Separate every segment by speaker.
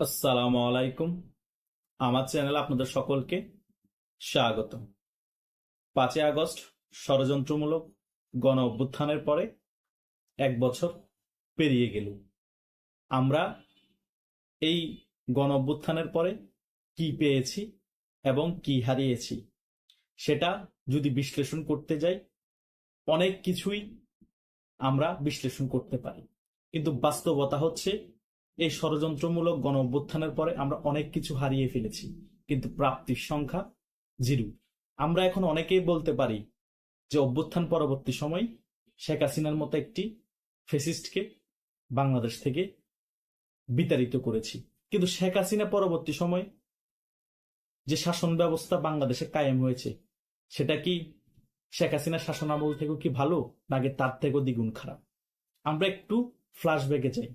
Speaker 1: আসসালামু আলাইকুম। আমার চ্যানেল আপনাদের সকলকে স্বাগত পাঁচই আগস্ট, ষড়যন্ত্রমূলক গণ অভ্যুত্থানের পরে এক বছর পেরিয়ে গেল। আমরা এই গণ অভ্যুত্থানের পরে কি পেয়েছি এবং কি হারিয়েছি সেটা যদি বিশ্লেষণ করতে যাই, অনেক কিছুই আমরা বিশ্লেষণ করতে পারি। কিন্তু বাস্তবতা হচ্ছে এই ষড়যন্ত্রমূলক গণ অভ্যুত্থানের পরে আমরা অনেক কিছু হারিয়ে ফেলেছি, কিন্তু প্রাপ্তির সংখ্যা জিরো। আমরা এখন অনেকেই বলতে পারি যে অভ্যুত্থান পরবর্তী সময় শেখ হাসিনার মতো একটি ফেসিস্টকে বাংলাদেশ থেকে বিতাড়িত করেছি। কিন্তু শেখ হাসিনা পরবর্তী সময় যে শাসন ব্যবস্থা বাংলাদেশে কায়েম হয়েছে, সেটা কি শেখ হাসিনার শাসনামল থেকেও কি ভালো, নাকি তার থেকেও দ্বিগুণ খারাপ? আমরা একটু ফ্ল্যাশব্যাকে যাই।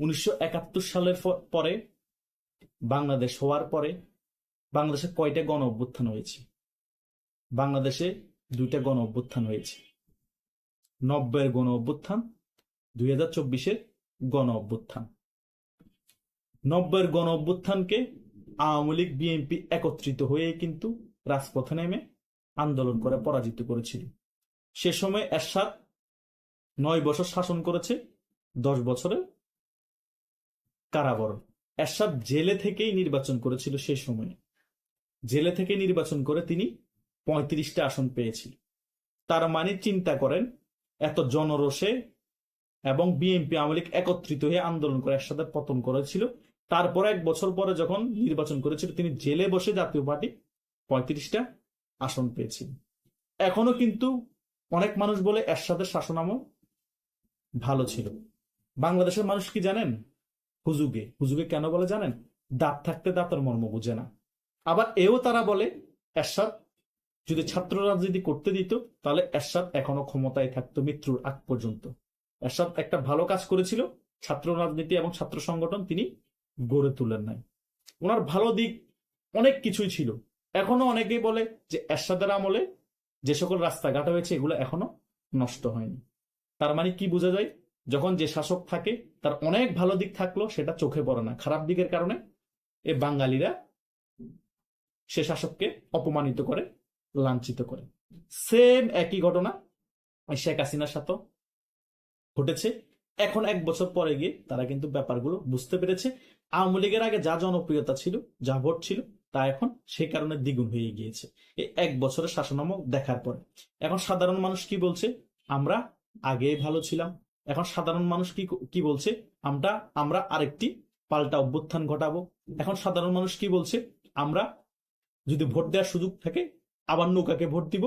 Speaker 1: উনিশশো একাত্তর সালের পরে বাংলাদেশ হওয়ার পরে বাংলাদেশে কয়টা গণ অভ্যুত্থান হয়েছে? বাংলাদেশে দুইটা গণ অভ্যুত্থান হয়েছে। নব্বইয়ের গণ অভ্যুত্থান দুই হাজার চব্বিশের গণ অভ্যুত্থান নব্বইয়ের গণ অভ্যুত্থানকে আওয়ামী লীগ, বিএনপি একত্রিত হয়ে কিন্তু রাজপথে নেমে আন্দোলন করে পরাজিত করেছিল। সে সময় এরশাদ নয় বছর শাসন করেছে, দশ বছরের কারাবরণ। এরশাদ জেলে থেকেই নির্বাচন করেছিল সে সময়ে। জেলে থেকে নির্বাচন করে তিনি পঁয়ত্রিশটা আসন পেয়েছিল তার মানে চিন্তা করেন, এত জনরোষে এবং বিএনপি আওয়ামী লীগ একত্রিত হয়ে আন্দোলন করে একসাথে পতন করেছিল। তারপর এক বছর পরে যখন নির্বাচন করেছিল, তিনি জেলে বসে জাতীয় পার্টি পঁয়ত্রিশটা আসন পেয়েছিল এখনও কিন্তু অনেক মানুষ বলে এরশাদের শাসনামল ভালো ছিল। বাংলাদেশের মানুষ কি জানেন? হুজুগে। হুজুগে কেন বলে জানেন? দাঁত থাকতে দাঁতের মর্ম বুঝে না। আবার এও তারা বলে, এরশাদ, যদি ছাত্র রাজনীতি করতে দিত, তাহলে এরশাদ এখনও ক্ষমতায় থাকতো মৃত্যুর আগ পর্যন্ত। এরশাদ একটা ভালো কাজ করেছিল, ছাত্র রাজনীতি এবং ছাত্র সংগঠন তিনি গড়ে তুলেন নাই। ওনার ভালো দিক অনেক কিছুই ছিল। এখনও অনেকেই বলে যে এরশাদের আমলে যে সকল রাস্তাঘাট হয়েছে, এগুলো এখনও নষ্ট হয়নি। তার মানে কি বোঝা যায়? যখন যে শাসক থাকে, তার অনেক ভালো দিক থাকল সেটা চোখে পড়ে না। খারাপ দিকের কারণে এ বাঙালিরা সে শাসককে অপমানিত করে, লাঞ্ছিত করে। সেম একই ঘটনা শেখ হাসিনার সাথে ঘটেছে। এখন এক বছর পরে গিয়ে তারা কিন্তু ব্যাপারগুলো বুঝতে পেরেছে। আওয়ামী লীগের আগে যা জনপ্রিয়তা ছিল, যা ভোট ছিল, তা এখন সেই কারণে দ্বিগুণ হয়ে গিয়েছে। এক বছরের শাসনামল দেখার পরে। এখন সাধারণ মানুষ কি বলছে? আমরা আগেই ভালো ছিলাম এখন সাধারণ মানুষ কি কি বলছে? আমরা আমরা আরেকটি পাল্টা অভ্যুত্থান ঘটাবো। এখন সাধারণ মানুষ কি বলছে? আমরা যদি ভোট দেওয়ার সুযোগ থাকে, আবার নৌকাকে ভোট দিব।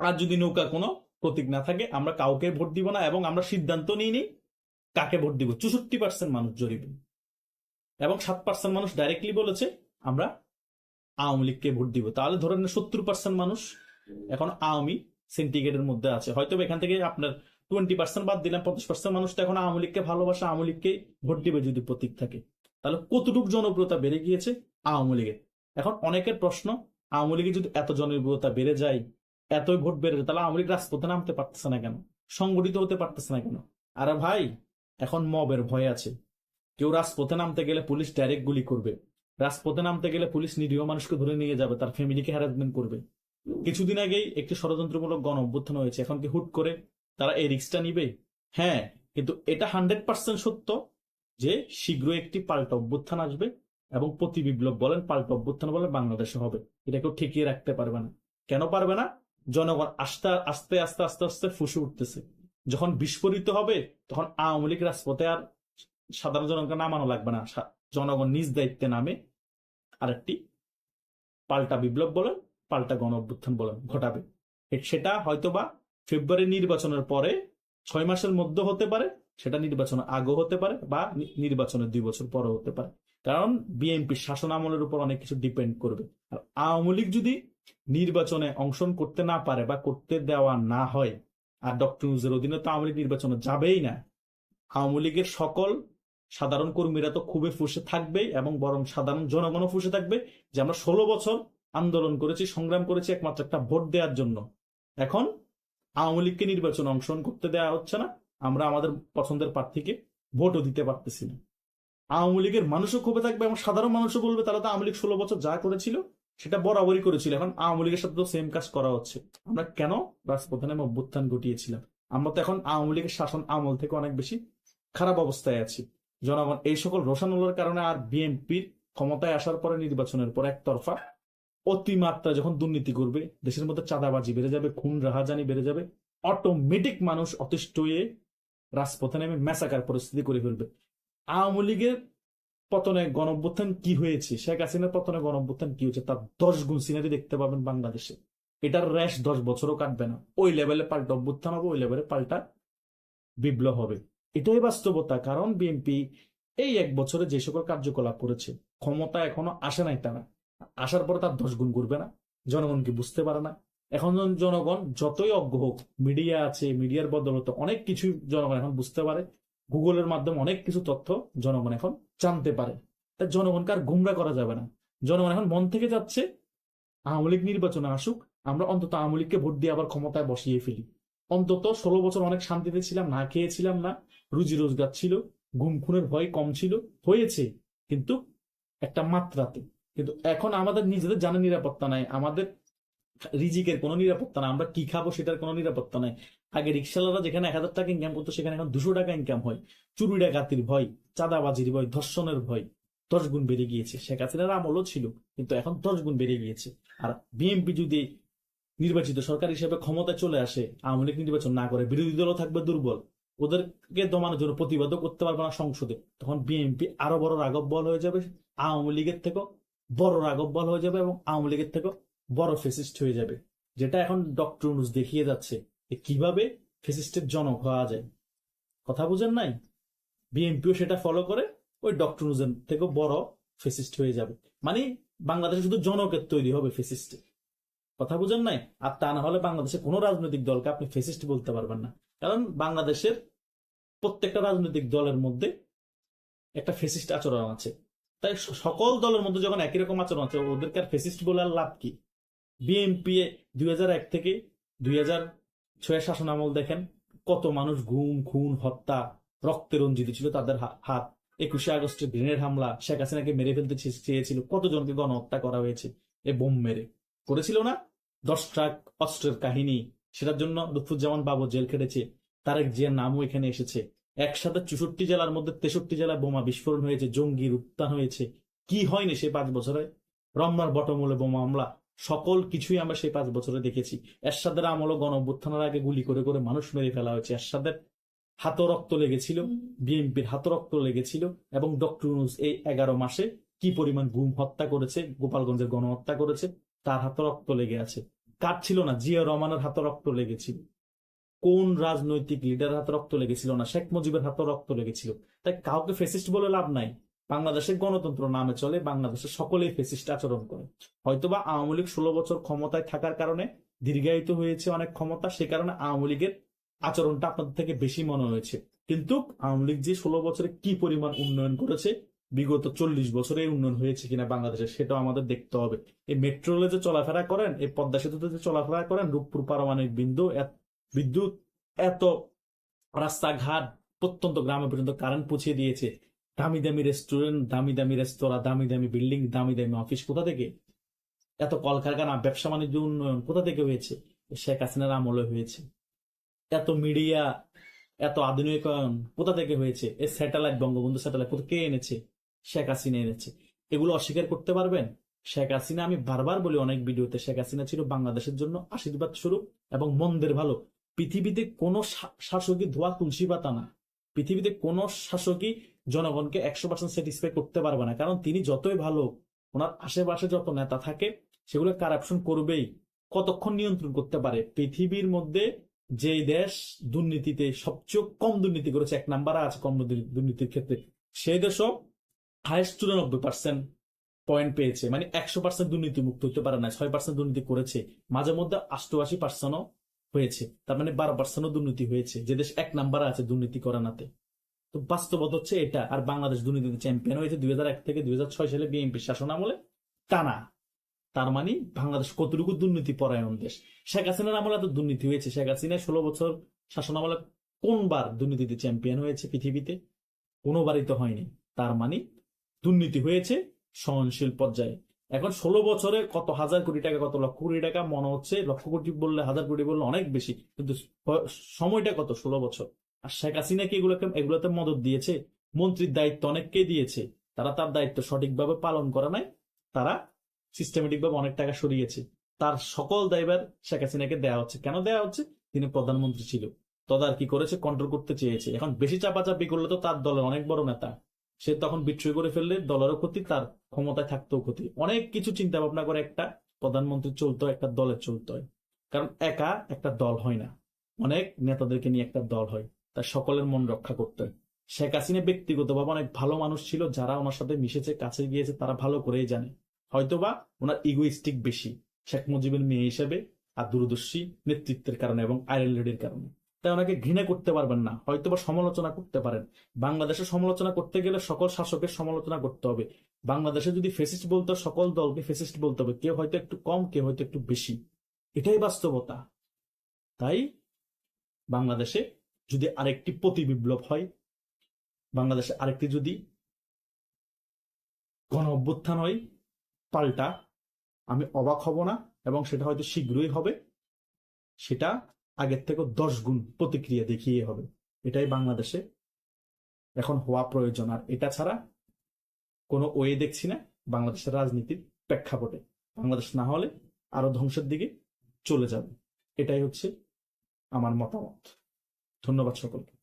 Speaker 1: আর যদি নৌকা কোনো প্রতীক না থাকে, আমরা কাউকে ভোট দিব না এবং আমরা সিদ্ধান্ত নিই নি কাকে ভোট দিব। চৌষট্টি পার্সেন্ট মানুষ জরিপ। এবং সাত পার্সেন্ট মানুষ ডাইরেক্টলি বলেছে, আমরা আওয়ামী লীগকে ভোট দিব। তাহলে ধরেন সত্তর পার্সেন্ট মানুষ এখন আওয়ামী সিন্ডিকেটের মধ্যে আছে। হয়তো এখান থেকে আপনার টোয়েন্টি পার্সেন্ট বাদ দিলাম, পঞ্চাশ পার্সেন্ট মানুষ তো এখন আওয়ামী লীগকে ভালোবাসে, আওয়ামী লীগকে ভোট দিবে যদি প্রতীক থাকে। তাহলে কতটুকু জনপ্রিয়তা বেড়ে গিয়েছে? আওয়ামী লীগের এখন অনেকের প্রশ্ন, আওয়ামী লীগের যদি এত জনপ্রিয়তা বেড়ে যায়, এতই ভোট বেড়ে তাহলে আওয়ামী লীগ রাজপথে নামতে পারতেছে না কেন? সংগঠিত হতে পারতেছে না কেন? আরে ভাই, এখন মবের ভয় আছে। কেউ রাজপথে নামতে গেলে পুলিশ ডাইরেক্ট গুলি করবে। রাজপথে নামতে গেলে পুলিশ নিরীহ মানুষকে ধরে নিয়ে যাবে, তার ফ্যামিলিকে হ্যারাসমেন্ট করবে। কিছুদিন আগেই একটি ষড়যন্ত্রমূলক গণ অভ্যুত্থান হয়েছে। এখন কি হুট করে তারা এই রিস্কটা নিবে। হ্যাঁ কিন্তু এটা হান্ড্রেড পার্সেন্ট সত্য যে শীঘ্রই একটি পাল্টা অভ্যুত্থান আসবে এবং প্রতি বিপ্লব বলেন পাল্টা অভ্যুত্থান বলেন বাংলাদেশে হবে। এটা কেউ ঠেকিয়ে রাখতে পারবে না। কেন পারবে না? জনগণ আস্তে আস্তে আস্তে আস্তে আস্তে ফুসে উঠতেছে। যখন বিস্ফোরিত হবে, তখন আওয়ামী লীগ রাজপথে আর সাধারণ জনগণকে নামানো লাগবে না। জনগণ নিজ দায়িত্বে নামে আরেকটি পাল্টা বিপ্লব বলেন, পাল্টা গণ অভ্যুত্থান বলেন, ঘটাবে। সেটা হয়তোবা ফেব্রুয়ারি নির্বাচনের পরে ছয় মাসের মধ্যে হতে পারে, সেটা নির্বাচনের আগে হতে পারে বা নির্বাচনের দুই বছর পরে হতে পারে। কারণ বিএনপি শাসন আমলের উপর অনেক কিছু ডিপেন্ড করবে। আর আওয়ামী লীগ যদি নির্বাচনে অংশগ্রহণ করতে না পারে বা করতে দেওয়া না হয়, আর ডক্টর ইউজের অধীনে তো আওয়ামী লীগ নির্বাচনে যাবেই না, আওয়ামী লীগের সকল সাধারণ কর্মীরা তো খুবই ফুসে থাকবেই এবং বরং সাধারণ জনগণও ফুসে থাকবে যে আমরা ষোলো বছর আন্দোলন করেছি, সংগ্রাম করেছি একমাত্র একটা ভোট দেওয়ার জন্য। এখন আওয়ামী লীগকে নির্বাচনে অংশগ্রহণ করতে দেওয়া হচ্ছে না। আমরা আমাদের পছন্দের প্রার্থীকে ভোটও দিতে পারতেছি না। আওয়ামী লীগের মানুষও ক্ষোভে থাকবে এবং সাধারণ মানুষও বলবে, তারা তো আওয়ামী লীগ ষোলো বছর যা করেছিল সেটা বরাবরই করেছিল। এখন আওয়ামী লীগের সাথে তো সেম কাজ করা হচ্ছে। আমরা কেন রাজপথে নেমে অভ্যুত্থান ঘটিয়েছিলাম? আমরা তো এখন আওয়ামী লীগের শাসন আমল থেকে অনেক বেশি খারাপ অবস্থায় আছি। জনগণ, এই সকল রোশানুল্লার কারণে আর বিএনপির ক্ষমতায় আসার পরে নির্বাচনের পর একতরফা অতিমাত্রা যখন দুর্নীতি করবে, দেশের মধ্যে চাঁদাবাজি বেড়ে যাবে, খুন, রাহাজানি বেড়ে যাবে অটোমেটিক মানুষ অতিষ্ঠ হয়ে রাজপথে নেমে ম্যাসাকার পরিস্থিতি করে ফেলবে। আওয়ামী লীগের পতনে গণঅভ্যুত্থান কি হয়েছে? শেখ হাসিনার পতনে গণঅভ্যুত্থান কি হয়েছে? তার দশ গুণ সিনারি দেখতে পাবেন বাংলাদেশে। এটার র্যাশ দশ বছরও কাটবে না। ওই লেভেলে পাল্টা অভ্যুত্থান হবে, ওই লেভেলে পাল্টা বিপ্লব হবে। এটাই বাস্তবতা, কারণ বিএনপি এই এক বছরে যে সকল কার্যকলাপ করেছে, ক্ষমতা এখনও আসে নাই তারা। আসার পর তার দশ গুণ করবে না জনগণ কি বুঝতে পারে না। এখন জনগণ যতই অজ্ঞ হোক মিডিয়া আছে মিডিয়ার বদলতে অনেক কিছু জনগণ এখন বুঝতে পারে। গুগলের মাধ্যমে অনেক কিছু তথ্য জনগণ এখন জানতে পারে। তাই জনগণকে আর গুমরা করা যাবে না। জনগণ এখন মন থেকে যাচ্ছে, আওয়ামী লীগ নির্বাচনে আসুক, আমরা অন্তত আওয়ামী লীগকে ভোট দিয়ে আবার ক্ষমতায় বসিয়ে ফেলি। অন্তত ষোলো বছর অনেক শান্তিতে ছিলাম, না খেয়েছিলাম না, রুজি রোজগার ছিল, ঘুম খুনের ভয় কম ছিল, হয়েছে, কিন্তু একটা মাত্রাতে। কিন্তু এখন আমাদের নিজেদের জানার নিরাপত্তা নাই, আমাদের রিজিকের কোনো নিরাপত্তা নাই, আমরা কি খাব সেটার কোনো নিরাপত্তা নাই। আগে রিক্সাওয়ালারা যেখানে এক হাজার টাকা ইনকাম করতো, সেখানে এখন দুশো টাকা ইনকাম হয়। চুরি ডাকাতির ভয়, চাঁদাবাজির ভয়, ধর্ষণের ভয় দশ গুণ বেড়ে গিয়েছে। শেখ হাসিনার আমলও ছিল, কিন্তু এখন দশ গুণ বেড়ে গিয়েছে। আর বিএনপি যদি নির্বাচিত সরকার হিসেবে ক্ষমতায় চলে আসে, আওয়ামী লীগ নির্বাচন না করে, বিরোধী দলও থাকবে দুর্বল। ওদেরকে দমানোর জন্য প্রতিবাদও করতে পারবে না সংসদে। তখন বিএনপি আরও বড় রাগব বল হয়ে যাবে আওয়ামী লীগের থেকেও। বড় রাগব বল হয়ে যাবে এবং আওয়ামী লীগের থেকেও বড় ফেসিস্ট হয়ে যাবে। যেটা এখন ডক্টর অনুজ দেখিয়ে যাচ্ছে কীভাবে ফেসিস্টের জনক হওয়া যায়। কথা বুঝেন নাই? বিএনপিও সেটা ফলো করে, ওই ডক্টর অনুজের থেকেও বড় ফেসিস্ট হয়ে যাবে। মানে বাংলাদেশে শুধু জনকের তৈরি হবে ফেসিস্ট। কথা বুঝেন নাই? আর তা না হলে বাংলাদেশে কোনো রাজনৈতিক দলকে আপনি ফেসিস্ট বলতে পারবেন না। কারণ বাংলাদেশের প্রত্যেকটা রাজনৈতিক দলের মধ্যে একটা ফেসিস্ট আচরণ আছে। তাই সকল দলের মধ্যে যখন একই রকম আচরণ আছে, ওদেরকে আর ফেসিস্ট বলে আর লাভ কি? বিএনপি দুই এক থেকে দুই হাজার ছয় শাসন আমল দেখেন, কত মানুষ গুম, খুন, হত্যা, রক্তে রঞ্জিত ছিল তাদের হাত। একুশে আগস্টে গ্রেনেড হামলা, শেখ হাসিনাকে মেরে ফেলতে চেয়েছিল কতজনকে গণহত্যা করা হয়েছে? এ বোম মেরে। করেছিল না? দশ ট্রাক অস্ত্রের কাহিনী, সেটার জন্য লুৎফুজ্জামান বাবু জেল খেটেছে, তারেক জিয়ার নামও এখানে এসেছে। একসাথে চৌষট্টি জেলার মধ্যে তেষট্টি জেলায় বোমা বিস্ফোরণ হয়েছে জঙ্গির উত্থান হয়েছে। কি হয়নি সে পাঁচ বছরে? রমনার বটমূলে বোমা হামলা। সকল কিছুই আমরা সেই পাঁচ বছরে দেখেছি। এরশাদের আমল গণ আগে গুলি করে করে মানুষ মেরে ফেলা হয়েছে। এরশাদের হাত রক্ত লেগেছিল, বিএনপির হাত রক্ত লেগেছিল এবং ডক্টর ইউনুস এই এগারো মাসে কি পরিমাণ গুম হত্যা করেছে, গোপালগঞ্জের গণহত্যা করেছে, তার হাত রক্ত লেগে আছে। কার ছিল না? জিয়া রহমানের হাত রক্ত লেগেছিল। কোন রাজনৈতিক লিডার হাতে রক্ত লেগেছিল না? শেখ মুজিবের হাতে রক্ত লেগেছিল। তাই কাউকে ফেসিস্ট বলে লাভ নাই। বাংলাদেশের গণতন্ত্র নামে চলে, বাংলাদেশের সকলেই ফেসিস্ট আচরণ করে। হয়তোবা আওয়ামী লীগ ষোলো বছর ক্ষমতায় থাকার কারণে দীর্ঘায়িত হয়েছে অনেক ক্ষমতা, সে কারণে আওয়ামী লীগের আচরণটা আপনাদের থেকে বেশি মনে হয়েছে। কিন্তু আওয়ামী লীগ যে ষোলো বছরে কি পরিমাণ উন্নয়ন করেছে, বিগত চল্লিশ বছরে উন্নয়ন হয়েছে কিনা বাংলাদেশে, সেটাও আমাদের দেখতে হবে। এই মেট্রো রেলে যে চলাফেরা করেন, এই পদ্মা সেতুতে যে চলাফেরা করেন, রূপপুর পারমাণবিক বিন্দু বিদ্যুৎ এত রাস্তাঘাট প্রত্যন্ত গ্রামে পর্যন্ত কারেন্ট পৌঁছে দিয়েছে। দামি দামি রেস্টুরেন্ট দামি দামি রেস্তোরাঁ দামি দামি বিল্ডিং দামি দামি অফিস কোথা থেকে? এত কলকারখানা, ব্যবসা বাণিজ্য উন্নয়ন কোথা থেকে হয়েছে? শেখ হাসিনার আমলে হয়েছে। এত মিডিয়া এত আধুনিকায়ন কোথা থেকে হয়েছে? এই স্যাটেলাইট বঙ্গবন্ধু স্যাটেলাইট কোথা কে এনেছে? শেখ হাসিনা এনেছে। এগুলো অস্বীকার করতে পারবেন? শেখ হাসিনা, আমি বারবার বলি অনেক ভিডিওতে শেখ হাসিনা ছিল বাংলাদেশের জন্য আশীর্বাদ স্বরূপ এবং মন্দের ভালো। পৃথিবীতে কোনো শাসকই ধোয়া, তুলসী পাতা না। পৃথিবীতে কোনো শাসকই জনগণকে একশো পার্সেন্ট স্যাটিসফাই করতে পারবে না। কারণ তিনি যতই ভালো ওনার আশেপাশে যত নেতা থাকে, সেগুলো কারাপশন করবেই। কতক্ষণ নিয়ন্ত্রণ করতে পারে? পৃথিবীর মধ্যে যে দেশ দুর্নীতিতে সবচেয়ে কম দুর্নীতি করেছে, এক নাম্বার আছে কম দুর্নীতির ক্ষেত্রে, সেই দেশও হাইস্ট চুরানব্বই পার্সেন্ট পয়েন্ট পেয়েছে। মানে একশো পার্সেন্ট দুর্নীতি মুক্ত হতে পারে না, ছয় পার্সেন্ট দুর্নীতি করেছে। মাঝে মধ্যে অষ্টআশি পার্সেন্টও হয়েছে। তার মানে বারো পার্সেন্টও দুর্নীতি হয়েছে। যে দেশ এক নাম্বার আছে দুর্নীতি করানাতে তো বাস্তবত হচ্ছে এটা। আর বাংলাদেশ দুর্নীতিতে চ্যাম্পিয়ন হয়েছে দুই হাজার এক থেকে দুই হাজার ছয় সালে বিএনপি শাসন আমলে। টানা তার মানে বাংলাদেশ কতটুকু দুর্নীতি পরায়ণ দেশ? শেখ হাসিনার আমলে তো দুর্নীতি হয়েছে। শেখ হাসিনা ষোলো বছর শাসন আমলে কোনবার দুর্নীতিতে চ্যাম্পিয়ন হয়েছে পৃথিবীতে? কোনোবারই তো হয়নি। তার মানে দুর্নীতি হয়েছে সহনশীল পর্যায়ে। এখন ষোলো বছরে কত, হাজার কোটি টাকা, কত লক্ষ কোটি টাকা? মনে হচ্ছে লক্ষ কোটি বললে, হাজার কোটি বললে অনেক বেশি, কিন্তু সময়টা কত? ষোলো বছর। আর শেখ হাসিনা কি এগুলোকে, এগুলোতে মদত দিয়েছে? মন্ত্রীর দায়িত্ব অনেককে দিয়েছে। তারা তার দায়িত্ব সঠিকভাবে পালন করে নাই। তারা সিস্টেমেটিক ভাবে অনেক টাকা সরিয়েছে। তার সকল দায়ভার শেখ হাসিনাকে দেওয়া হচ্ছে। কেন দেওয়া হচ্ছে? তিনি প্রধানমন্ত্রী ছিল। তদারকি করেছে কন্ট্রোল করতে চেয়েছে। এখন বেশি চাপাচাপি করলে তো তার দলের অনেক বড় নেতা। সে তখন বিচ্ছুই করে ফেললে, দলেরও ক্ষতি, তার ক্ষমতায় থাকতেও ক্ষতি। অনেক কিছু চিন্তা ভাবনা করে একটা প্রধানমন্ত্রী চলতো, একটা দলের চলতে। হয় কারণ একা একটা দল হয় না। অনেক নেতাদেরকে নিয়ে একটা দল হয়, তার সকলের মন রক্ষা করতে। শেখ হাসিনা ব্যক্তিগতভাবে অনেক ভালো মানুষ ছিল, যারা ওনার সাথে মিশেছে, কাছে গিয়েছে, তারা ভালো করেই জানে। হয়তোবা ওনার ইগোইস্টিক বেশি, শেখ মুজিবের মেয়ে হিসেবে, আর দূরদর্শী নেতৃত্বের কারণে এবং আইরন লেডির কারণে। তাই ওনাকে ঘৃণা করতে পারবেন না হয়তো বা সমালোচনা করতে পারেন। বাংলাদেশের সমালোচনা করতে গেলে সকল শাসকের সমালোচনা করতে হবে। বাংলাদেশে যদি ফেসিস্ট বলতে, সকল দলকে ফেসিস্ট বলতে হবে, কেউ হয়তো একটু কম, কেউ হয়তো একটু বেশি। এটাই বাস্তবতা। তাই বাংলাদেশে যদি আরেকটি প্রতি বিপ্লব হয়, বাংলাদেশে আরেকটি যদি গণ অভ্যুত্থান হয়, পাল্টা, আমি অবাক হব না, এবং সেটা হয়তো শীঘ্রই হবে। সেটা আগের থেকেও দশ গুণ প্রতিক্রিয়া দেখিয়ে হবে। এটাই বাংলাদেশে এখন হওয়া প্রয়োজন। আর এটা ছাড়া কোনো ওয়ে দেখছি না বাংলাদেশের রাজনীতির প্রেক্ষাপটে। বাংলাদেশ না হলে আরও ধ্বংসের দিকে চলে যাবে। এটাই হচ্ছে আমার মতামত। ধন্যবাদ সকলকে।